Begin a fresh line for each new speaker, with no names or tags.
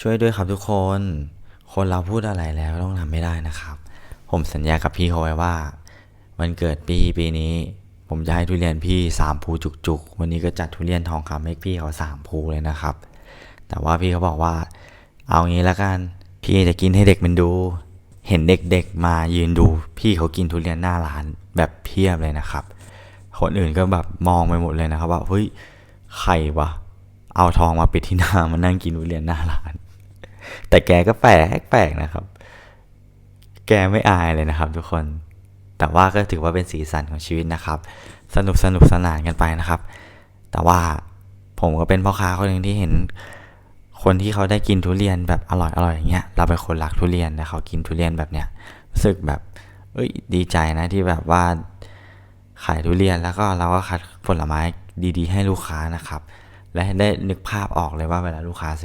ช่วยด้วยครับทุกคน คนเราพูดอะไรแล้วต้องทำไม่ได้นะครับ ผมสัญญากับพี่เขาไว้ว่า วันเกิดปีปีนี้ ผมจะให้ทุเรียนพี่สามภูจุกๆ วันนี้ก็จัดทุเรียนทองคำให้พี่เขาสามภูเลยนะครับ แต่ว่าพี่เขาบอกว่า เอางี้ละกัน พี่จะกินให้เด็กมันดู เห็นเด็กๆมายืนดู พี่เขากินทุเรียนหน้าร้านแบบเพียบเลยนะครับ คนอื่นก็แบบมองไปหมดเลยนะครับว่าเฮ้ยใครวะเอาทองมาปิดที่หน้ามานั่งกินทุเรียนหน้าร้าน แต่แกก็แปลกแปลกนะครับ แกไม่อายเลยนะครับ ทุกคน แต่ว่าก็ถือว่าเป็นสีสันของชีวิตนะครับ สนุกสนุกสนานกันไปนะครับ แต่ว่าผมก็เป็นพ่อค้าคนหนึ่งที่เห็น คนที่เขาได้กินทุเรียนแบบอร่อยอร่อยอย่างเงี้ย เราเป็นคนรักทุเรียนแต่เขากินทุเรียนแบบเนี้ยรู้สึกแบบ เอ้ย ดีใจนะที่แบบว่าขายทุเรียนแล้วก็เราก็คัดผลไม้ดีๆ ให้ลูกค้านะครับ และได้นึกภาพออกเลยว่าเวลาลูกค้าซื้อ